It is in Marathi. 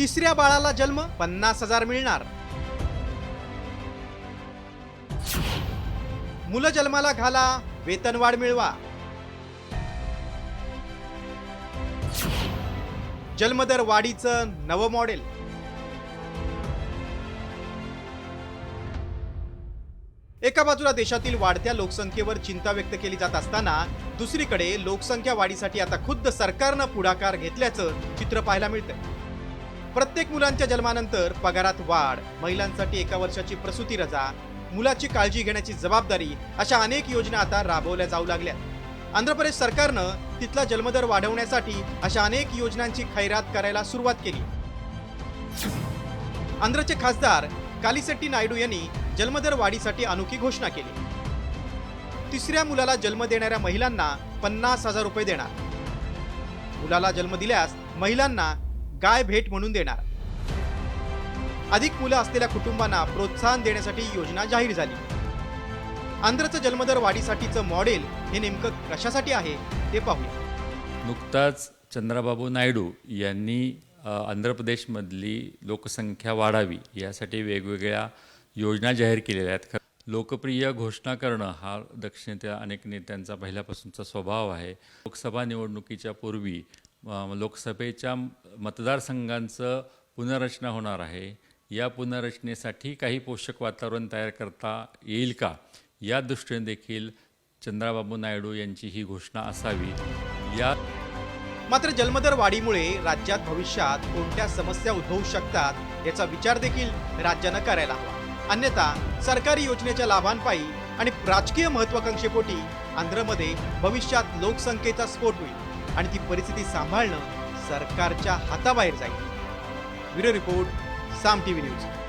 तिसऱ्या बाळाला जन्म पन्नास हजार मिळणार. मुलं जन्माला घाला वेतनवाढ मिळवा. जन्मदर वाढीचं नवं मॉडेल. एका बाजूला देशातील वाढत्या लोकसंख्येवर चिंता व्यक्त केली जात असताना दुसरीकडे लोकसंख्या वाढीसाठी आता खुद्द सरकारनं पुढाकार घेतल्याचं चित्र पाहायला मिळतंय. प्रत्येक मुलांच्या जन्मानंतर पगारात वाढ महिलांसाठी एका वर्षाची प्रसूती रजा मुलाची काळजी घेण्याची जबाबदारी अशा अनेक योजना आता राबवल्या जाऊ लागल्या आंध्र प्रदेश सरकारनं तिथला जन्मदर वाढवण्यासाठी अशा अनेक योजनांची खैरात करायला सुरुवात केली. आंध्रचे खासदार कालीसेट्टी नायडू यांनी जन्मदर वाढीसाठी अनोखी घोषणा केली. तिसऱ्या मुलाला जन्म देणाऱ्या महिलांना पन्नास हजार रुपये देणार. मुलाला जन्म दिल्यास महिलांना गाय भेट म्हणून देणार. अधिक मुलं असलेल्या कुटुंबांना प्रोत्साहन देण्यासाठी योजना जाहीर झाली. आंध्रचं जन्मदर वाढीसाठीचं मॉडेल हे नेमकं कशासाठी आहे ते पाहूया. नुकताच चंद्राबाबू नायडू यांनी आंध्र प्रदेशमधली लोकसंख्या वाढावी यासाठी वेगवेगळ्या योजना जाहीर केलेल्या आहेत. लोकप्रिय घोषणा करणं हा दक्षिणेतल्या अनेक नेत्यांचा पहिल्यापासूनचा स्वभाव आहे. लोकसभा निवडणुकीच्या पूर्वी लोकसभेच्या मतदारसंघांचं पुनर्रचना होणार आहे. या पुनर्रचनेसाठी काही पोषक वातावरण तयार करता येईल का? या दृष्टीने देखील चंद्राबाबू नायडू यांची ही घोषणा असावी. या मात्र जन्मदर वाढीमुळे राज्यात भविष्यात कोणत्या समस्या उद्भवू शकतात याचा विचार देखील राज्यानं करायला हवा. अन्यथा सरकारी योजनेच्या लाभांपायी आणि राजकीय महत्वाकांक्षेपोटी आंध्रमध्ये भविष्यात लोकसंख्येचा स्फोट होईल. आणि ती परिस्थिती सांभाळणं सरकारच्या हाताबाहेर जाईल. Bureau report Saam T V news.